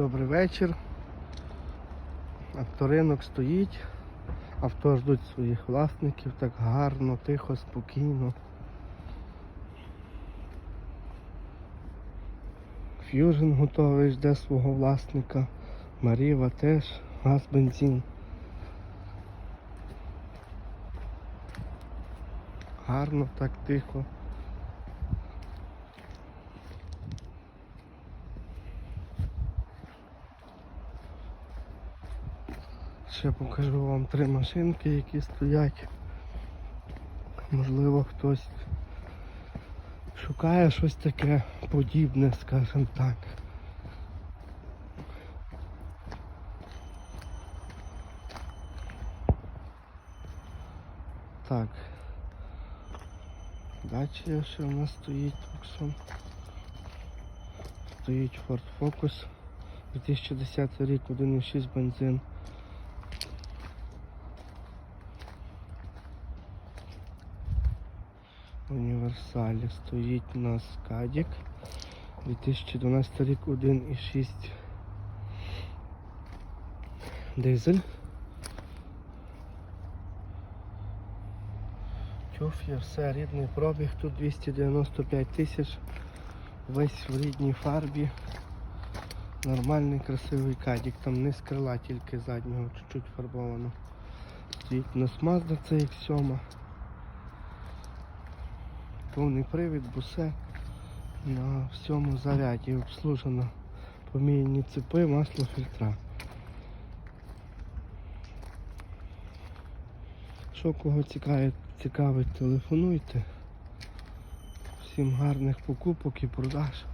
Добрий вечір. Авторинок стоїть. Авто ждуть своїх власників так гарно, тихо, спокійно. Ф'южн готовий, жде свого власника. Маріва теж, газ, бензин. Гарно, так тихо. Ще покажу вам три машинки, які стоять. Можливо, хтось шукає щось таке подібне, скажімо так. Так. Далі ще у нас стоїть Tucson. Стоїть Ford Focus 2010 рік, 1.6 бензин. Універсалі стоїть у нас Кадік 2012 рік 1.6 дизель. Тюф є все, рідний пробіг, тут 295 тисяч, весь в рідній фарбі. Нормальний красивий кадік, там не з крила, тільки заднього чуть-чуть фарбовано. Стоїть у нас Mazda CX-7. Повний привід, бусе на всьому заряді обслужено помійні цепи, масло, фільтра. Що кого цікавить, цікавить, телефонуйте. Всім гарних покупок і продаж.